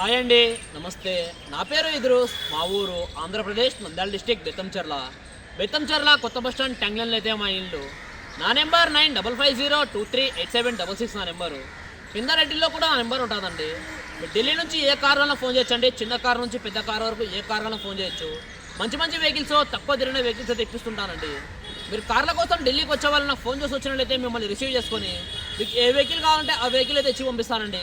Hi అండి నమస్తే. నా పేరు ఇద్రూస్ మా ఊరు ఆంధ్రప్రదేశ్ నంద్యాల డిస్టిక్ బెత్తంచెర్ల. బెత్తంచెర్ల కొత్త బస్ స్టాండ్ ట్యాంగ్లన్లో అయితే మా ఇల్లు. నా number nine double five zero two three eight seven double six నా నెంబరు. కిందారెడ్డిలో కూడా నా నెంబర్ ఉంటుందండి. మీరు ఢిల్లీ నుంచి ఏ కార్ వల్ల ఫోన్ చేయొచ్చండి? చిన్న కార్ నుంచి పెద్ద కార్ వరకు ఏ కార్ వల్ల ఫోన్ చేయొచ్చు? మంచి మంచి వెహికల్స్ తక్కువ తిరిగిన వెహికల్స్ అయితే ఇప్పిస్తుంటానండి మీరు కార్ల కోసం ఢిల్లీకి వచ్చే వాళ్ళని ఫోన్ చేసి వచ్చినట్లయితే మిమ్మల్ని రిసీవ్ చేసుకొని మీకు ఏ వెహికల్ కావాలంటే ఆ వెహికల్ అయితే ఇచ్చి పంపిస్తానండి.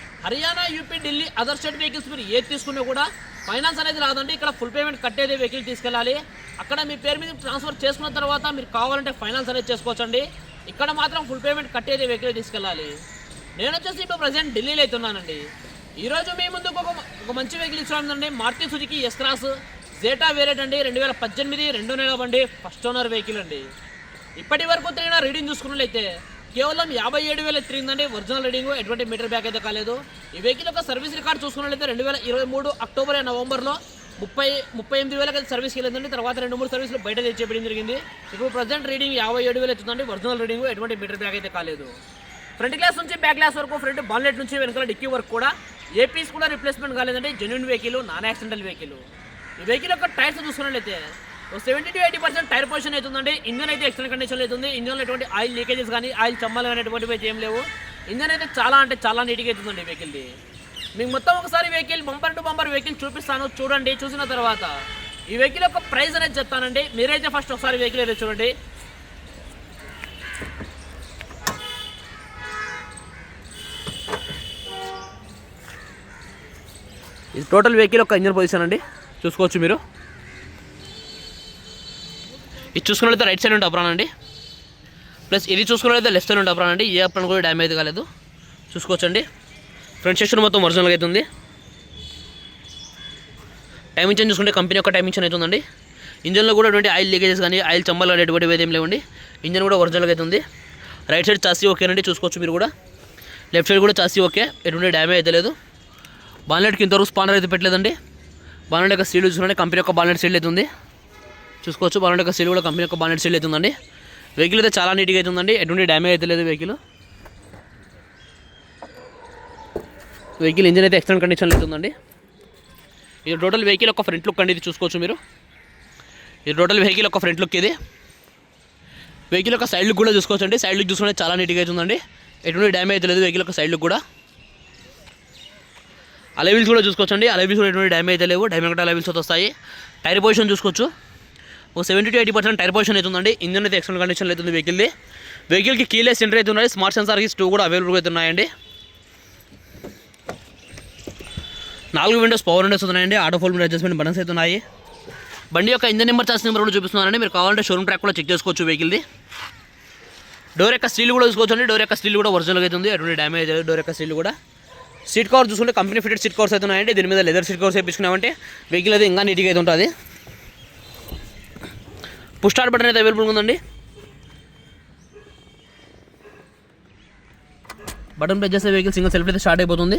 Haryana UP Delhi other state vehicles మీరు ఏది తీసుకున్నా కూడా ఫైనాన్స్ అనేది రాదండి. ఇక్కడ ఫుల్ పేమెంట్ కట్టేదే వెహికల్ తీసుకెళ్ళాలి. అక్కడ మీ పేరు మీద ట్రాన్స్ఫర్ చేసుకున్న తర్వాత మీరు కావాలంటే ఫైనాన్స్ అనేది చేసుకోవచ్చండి. ఇక్కడ మాత్రం ఫుల్ పేమెంట్ కట్టేదే వెహికల్ తీసుకెళ్ళాలి. నేను వచ్చేసి ఇప్పుడు ప్రజెంట్ ఢిల్లీలో అయితే ఉన్నానండి ఈరోజు మీ ముందుకు ఒక ఒక మంచి వెహికల్ ఇచ్చానండి Maruti Suzuki S cross Zeta variant అండి. రెండు వేల పద్దెనిమిది రెండు నెలల బండి ఫస్ట్ ఓనర్ వెహికల్ అండి. ఇప్పటి వరకు తిరిగిన రీడింగ్ చూసుకున్నట్లయితే కేవలం యాభై ఏడు వేలు తిరిగిందండి ఒరిజినల్ రీడింగ్ ఎటువంటి మీటర్ బ్యాక్ అయితే కాలేదు. ఈ వెహికల్ యొక్క సర్వీస్ రికార్డ్ చూసుకున్నట్లయితే రెండు వేల ఇరవై మూడు అక్టోబర్ నవంబర్లో ముప్పై ముప్పై ఎనిమిది వేలకి అయితే సర్వీస్కి వెళ్ళిందండి తర్వాత రెండు మూడు సర్వీసులు బయట తెచ్చేయడం జరిగింది. ఇప్పుడు ప్రజెంట్ రీడింగ్ యాభై ఏడు వేలు అవుతుందండి ఒరిజినల్ రీడింగ్ ఎటువంటి మీటర్ బ్యాక్ అయితే కాలేదు. ఫ్రంట్ గ్లాస్ నుంచి బ్యాక్ గ్లాస్ వరకు ఫ్రంట్ బాన్లెట్ నుంచి వెనకాల డిక్కీ వరకు కూడా ఏ పీస్ కూడా రిప్లేస్మెంట్ కాలేదండి. Genuine vehicle non accidental vehicle ఈ వెహికల్ యొక్క టైర్స్ చూసుకున్నట్లయితే seventy to eighty percent tyre position అవుతుందండి. ఇంజన్ అయితే ఎక్స్టెంట్ కండిషన్లో అవుతుంది. ఇంజన్లో ఎటువంటి ఆయిల్ లీకేజెస్ కానీ ఆయిల్ చమ్మలు కానీ ఎటువంటివి అయితే ఏం లేవు. ఇంజన్ అయితే చాలా అంటే చాలా నీట్గా అవుతుందండి వెహికల్ది మీకు మొత్తం ఒకసారి vehicle bumper to bumper vehicle చూపిస్తాను. చూడండి చూసిన తర్వాత. ఈ వెహికల్ యొక్క ప్రైస్ అనేది చెప్తానండి. మీరైతే ఫస్ట్ ఒకసారి వెహికల్ అయితే చూడండి. ఇది టోటల్ వెహికల్ యొక్క ఇంజన్ పొజిషన్ అండి. చూసుకోవచ్చు మీరు. ఇది చూసుకున్నట్లయితే రైట్ సైడ్ ఉంటే అప్రాన్ అండి. ప్లస్ ఇది చూసుకున్నట్లయితే లెఫ్ట్ సైడ్ ఉంటే అప్రాన్ అండి. ఏ అప్రాన్ కూడా డ్యామేజ్ కాలేదు. చూసుకోవచ్చండి. ఫ్రంట్ సెక్షన్ మొత్తం ఒరిజినల్గా అవుతుంది టైం చేంజ్ చూసుకుంటే కంపెనీ యొక్క టైం చేంజ్ అవుతుందండి. ఇంజన్లో కూడా ఎటువంటి ఆయిల్ లీకేజెస్ కానీ ఆయిల్ చమ్మలు కానీ ఎటువంటి ఏం లేవండి. ఇంజన్ కూడా ఒరిజినల్గా అవుతుంది రైట్ సైడ్ చాసీ ఓకేనండి చూసుకోవచ్చు మీరు కూడా. లెఫ్ట్ సైడ్ కూడా చాసీ ఓకే ఎటువంటి డ్యామేజ్ అయితే లేదు. బాన్లెట్కి ఇంతవరకు స్పానర్ అయితే పెట్టలేదండి. బాన్లెట్ యొక్క సీల్ చూసుకుంటే కంపెనీ యొక్క బాన్లెట్ సీల్ అవుతుంది చూసుకోవచ్చు. బాన్లెట్ యొక్క సీల్ కూడా కంపెనీ యొక్క బాన్లెట్ సీల్ అవుతుందండి వెహికల్ అయితే చాలా నీట్గా అవుతుందండి ఎటువంటి డ్యామేజ్ అయితే లేదు వెహికల్ వెహికల్ ఇంజిన్ అయితే ఎక్స్టెంట్ కండిషన్లో అవుతుందండి ఇది టోటల్ వెహికల్ ఒక ఫ్రంట్ లుక్ అండి. ఇది చూసుకోవచ్చు మీరు. ఇది టోటల్ వెహికల్ ఒక ఫ్రంట్ లుక్ ఇది. వెహికల్ యొక్క సైడ్ లుక్ కూడా చూసుకోవచ్చు అండి. సైడ్ లుక్ చూసుకుంటే చాలా నీట్గా అవుతుందండి ఎటువంటి డ్యామేజ్ అయితే లేదు వెహికల్ యొక్క సైడ్ లుక్ కూడా. అలవిల్స్ కూడా చూసుకోవచ్చు అండి. అలవిల్స్ కూడా ఎటువంటి డ్యామేజ్ అయితే లేవు. డైమండ్ అలవిల్స్ వస్తాయి. టైర్ పొజిషన్ చూసుకోవచ్చు. ఓ seventy to eighty percent tyre position అవుతుందండి ఇంజన్ అయితే ఎక్సలెంట్ కండిషన్లో అవుతుంది వెహికల్ది. వెహికల్కి కీలెస్ సెంటర్ అవుతున్నాయి స్మార్ట్ సెన్సార్కి టూ కూడా అవైలబుల్గా అవుతున్నాయండి నాలుగు విండోస్ పవర్ విండోస్ ఉన్నాయండి. ఆటో ఫోల్ మీద అడ్జస్ట్మెంట్ బటన్స్ అవుతున్నాయి బండి యొక్క ఇంజన్ నెంబర్ చార్జ్ నెంబర్ కూడా చూపిస్తున్నానండి. మీరు కావాలంటే షోరూమ్ ట్రాక్ కూడా చెక్ చేసుకోవచ్చు వెహికల్ది. డోర్ యొక్క స్టీల్ కూడా చూసుకోవచ్చు అండి డోర్ యొక్క స్టీల్ కూడా ఒరిజినల్గా అవుతుంది ఎటువంటి డ్యామేజ్ లేదు. డోర్ యొక్క స్టీల్ కూడా. సీట్ కవర్ చూసుకుంటే కంపెనీ ఫిటెడ్ సీట్ కవర్స్ అయితే దీని మీద లెదర్ సీట్ కవర్స్ వేయించుకున్నామంటే వెహికల్ అయితే ఇంకా నీట్గా అయితే ఉంటుంది. పుష్ స్టార్ట్ బటన్ అయితే అవైలబుల్ ఉందండి. బటన్ ప్రెస్ చేస్తే వెహికల్ సింగిల్ సెల్ఫ్ అయితే స్టార్ట్ అయిపోతుంది.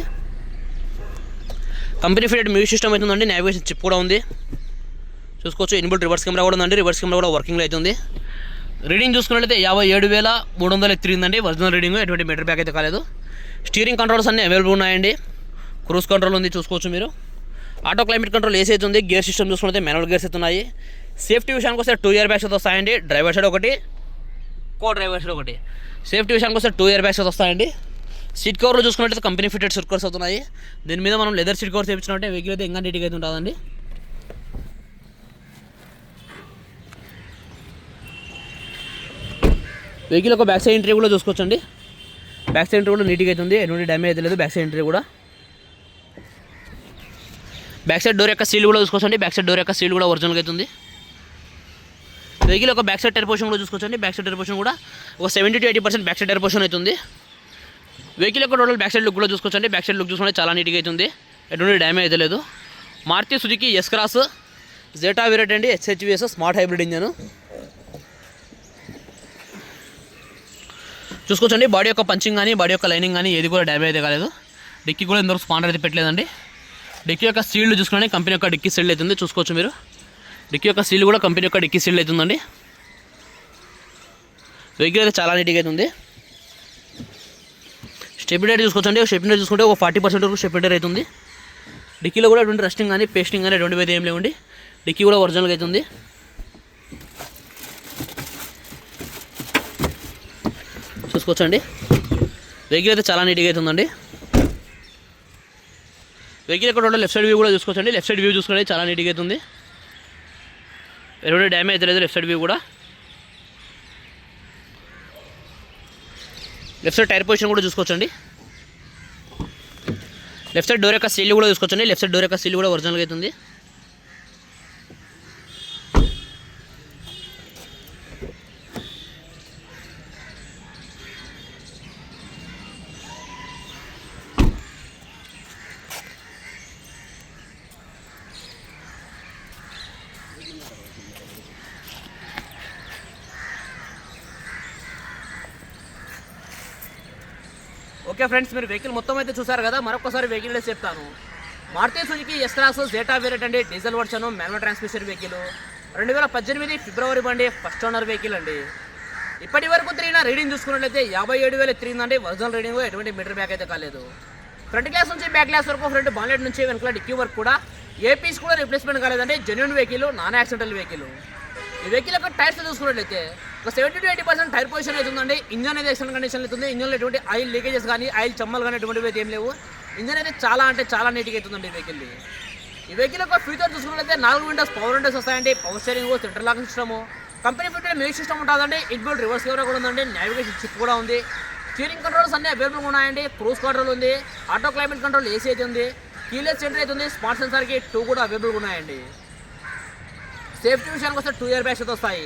కంపెనీ ఫిటెడ్ మ్యూజిక్ సిస్టమ్ అవుతుందండి నావిగేషన్ చిప్ కూడా ఉంది. చూసుకోవచ్చు ఇన్బుల్ట్ రివర్స్ కెమెరా కూడా ఉందండి రివర్స్ కెమెరా కూడా వర్కింగ్లో అవుతుంది రీడింగ్ చూసుకున్నట్లయితే యాభై ఏడు వేల మూడు వందల తిరిగిందండి ఒరిజినల్ రీడింగ్ ఎటువంటి మీటర్ బ్యాక్ అయితే కాలేదు. స్టీరింగ్ కంట్రోల్స్ అన్నీ అవైలబుల్ ఉన్నాయండి. క్రూజ్ కంట్రోల్ ఉంది చూసుకోవచ్చు మీరు. ఆటో క్లైమేట్ కంట్రోల్ ఏసీ అయితే ఉంది గేర్ సిస్టమ్ చూసుకుంటే మాన్యువల్ గేర్స్ అయితే ఉన్నాయి. సేఫ్టీ విషయానికి వస్తే టూ ఇయర్ బ్యాగ్స్ వస్తాయండి. డ్రైవర్ సైడ్ ఒకటి కో డ్రైవర్ సైడ్ ఒకటి. సేఫ్టీ విషయానికి వస్తే టూ ఇయర్ బ్యాగ్స్ వస్తాయండి. సీట్ కవర్లు చూసుకున్నట్లయితే కంపెనీ ఫిటెడ్ సీట్ కవర్స్ అవుతున్నాయి. దీని మీద మనం లెదర్ సీట్ కవర్స్ వేయించినట్టే వెహికల్ అయితే ఇంకా నీట్గా అయితే ఉంటుందండి. వెహికల్ ఒక బ్యాక్ సైడ్ ఎంట్రీ కూడా చూసుకోవచ్చండి. బ్యాక్ సైడ్ ఎంట్రీ కూడా నీట్గా అవుతుంది ఎటువంటి డ్యామేజ్ అయితే లేదు. బ్యాక్ సైడ్ ఎంట్రీ కూడా. బ్యాక్ సైడ్ డోర్ యొక్క సీల్ కూడా చూసుకోవచ్చండి. బ్యాక్ సైడ్ డోర్ యొక్క సీల్ కూడా ఒరిజినల్గా అవుతుంది వెహికల్ ఒక బ్యాక్ సైడ్ టైర్ పోర్షన్ కూడా చూసుకోవచ్చండి. బ్యాక్ సైడ్ టైర్ పోర్షన్ కూడా ఒక seventy to eighty percent back side tyre portion అవుతుంది వెహికల్ యొక్క టోటల్ బ్యాక్ సైడ్ లుక్ కూడా చూసుకోవచ్చండి. బ్యాక్ సైడ్ లుక్ చూసుకుంటే చాలా నీట్గా అవుతుంది ఎటువంటి డ్యామేజ్ అయితే లేదు. Maruti Suzuki S cross Zeta variant అండి ఎస్హెచ్విఎస్ స్మార్ట్ హైబ్రిడ్ ఇంజన్ చూసుకోవచ్చండి. బాడీ యొక్క పంచింగ్ కానీ బాడీ యొక్క లైనింగ్ కానీ ఏది కూడా డ్యామేజ్ అయితే కాలేదు. డిక్కీ కూడా ఇంతవరకు స్పాండర్ అయితే పెట్టలేదండి. డిక్కీ యొక్క సీల్డ్ చూసుకుని కంపెనీ యొక్క డిక్కీ సీల్డ్ అవుతుంది. చూసుకోవచ్చు మీరు. డిక్కీ యొక్క సీల్ కూడా కంపెనీ యొక్క డిక్కీ సీల్డ్ అవుతుందండి. వెహికల్ అయితే చాలా నీట్గా అవుతుంది స్టెబిలైటర్ చూసుకోవచ్చండి. స్టెబిలైటర్ చూసుకుంటే ఒక ఫార్టీ పర్సెంట్ వరకు స్టెబిలైటర్ అవుతుంది డిక్కీలో కూడా ఎటువంటి రెస్టింగ్ కానీ పేస్టింగ్ కానీ ఎటువంటి ఏం లేవండి. డిక్కీ కూడా ఒరిజినల్గా అవుతుంది చూసుకోవచ్చండి. వెహికల్ అయితే చాలా నీట్గా అవుతుందండి వెహికల్ యొక్క లెఫ్ట్ సైడ్ వ్యూ కూడా చూసుకోవచ్చండి. లెఫ్ట్ సైడ్ వ్యూ చూసుకుంటే చాలా నీట్గా అవుతుంది ఎటువంటి డ్యామేజ్ లేదు లెఫ్ట్ సైడ్ వ్యూ కూడా. లెఫ్ట్ సైడ్ టైర్ పొజిషన్ కూడా చూసుకోవచ్చండి. లెఫ్ట్ సైడ్ డోర్ యొక్క సీల్ కూడా చూసుకోవచ్చండి. లెఫ్ట్ సైడ్ డోర్ యొక్క సీల్ కూడా ఒరిజినల్గా అవుతుంది ఓకే ఫ్రెండ్స్ మీరు వెహికల్ మొత్తం అయితే చూసారు కదా మరొకసారి వెహికల్ చెప్తాను. Maruti Suzuki S cross Zeta variant అండి diesel version manual transmission vehicle రెండు వేల పద్దెనిమిది ఫిబ్రవరి బండి ఫస్ట్ ఓనర్ వెహికల్ అండి. ఇప్పటి వరకు తిరిగిన రీడింగ్ చూసుకున్నట్లయితే యాభై ఏడు వేలు తిరిగిందండి ఒరిజినల్ రీడింగ్ ఎటువంటి మీటర్ బ్యాక్ అయితే కాలేదు. ఫ్రంట్ గ్లాస్ నుంచి బ్యాక్ గ్లాస్ వరకు ఫ్రంట్ బాన్లెట్ నుంచి వెనకాల డిక్కీ వరకు కూడా ఏ పీస్ కూడా రిప్లేస్మెంట్ కాలేదండి. Genuine vehicle non accidental vehicle ఈ వెహికల్ యొక్క టైర్స్ చూసుకున్నట్లయితే ఒక seventy to eighty percent tyre position అయితే ఉందండి. ఇంజన్ అయితే ఎక్సలెంట్ కండిషన్ అవుతుంది ఇంజన్లో ఎటువంటి ఆయిల్ లీకేజెస్ కానీ ఆయిల్ చమ్మలు కానీ ఎటువంటివి అయితే ఏం లేవు. ఇంజన్ అయితే చాలా అంటే చాలా నీట్గా అవుతుందండి ఈ వెహికల్ ఈ వెహికల్ యొక్క ఫీచర్ చూసుకున్నట్లయితే నాలుగు విండోస్ పవర్ విండోస్ వస్తాయండి. Power steering centre lock system company fit music system ఉంటుందండి. ఇన్బుల్ రివర్స్ కెమెరా కూడా ఉందండి. నావిగేషన్ చిప్ కూడా ఉంది. స్టీరింగ్ కంట్రోల్స్ అన్ని అవైలబుల్ ఉన్నాయండి. క్రూజ్ కంట్రోల్ ఉంది. ఆటో క్లైమేట్ కంట్రోల్ ఏసీ అయితే ఉంది. కీలెస్ సెంటర్ అయితే ఉంది. స్మార్ట్ సెన్సార్కి టూ కూడా అవైలబుల్ ఉన్నాయండి. సేఫ్టీ విషయానికి వస్తే టూ ఇయర్ బ్యాగ్స్ అయితే వస్తాయి.